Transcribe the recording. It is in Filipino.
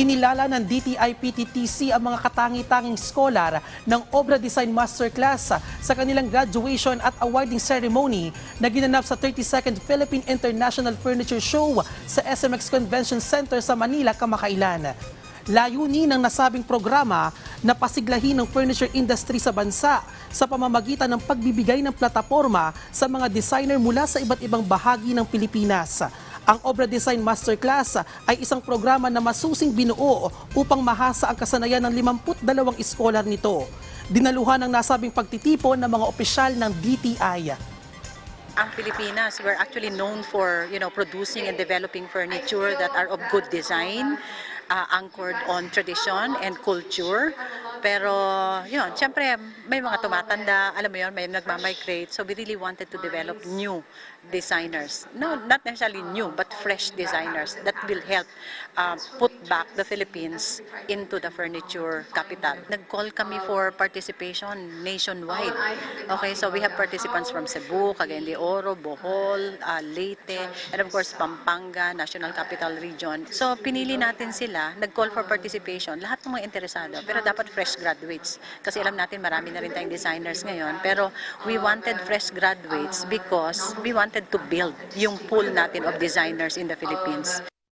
Kinilala ng DTI-PTTC ang mga katangi-tanging scholar ng Obra Design Masterclass sa kanilang graduation at awarding ceremony na ginanap sa 32nd Philippine International Furniture Show sa SMX Convention Center sa Manila kamakailan. Layunin ng nasabing programa na pasiglahin ng furniture industry sa bansa sa pamamagitan ng pagbibigay ng plataforma sa mga designer mula sa iba't ibang bahagi ng Pilipinas. Ang Obra Design Masterclass ay isang programa na masusing binuo upang mahasa ang kasanayan ng 52 iskolar nito. Dinaluhan ng nasabing pagtitipon ng mga opisyal ng DTI. ang Pilipinas, we're actually known for, you know, producing and developing furniture that are of good design, uh, anchored on tradition and culture. Pero, yun, siyempre, may mga tumatanda, alam mo yun, may nagmamigrate. So we really wanted to develop new designers. No, not necessarily new, but fresh designers that will help uh, put back the Philippines into the furniture capital. Nag-call kami for participation nationwide. Okay, so we have participants from Cebu, Cagayan de Oro, Bohol, uh, Leyte, and of course Pampanga, National Capital Region. So pinili natin sila, nag-call for participation, lahat ng mga interesado, pero dapat fresh graduates. Kasi alam natin marami na rin tayong designers ngayon, pero we wanted fresh graduates because we wanted to build yung pool natin of designers in the Philippines.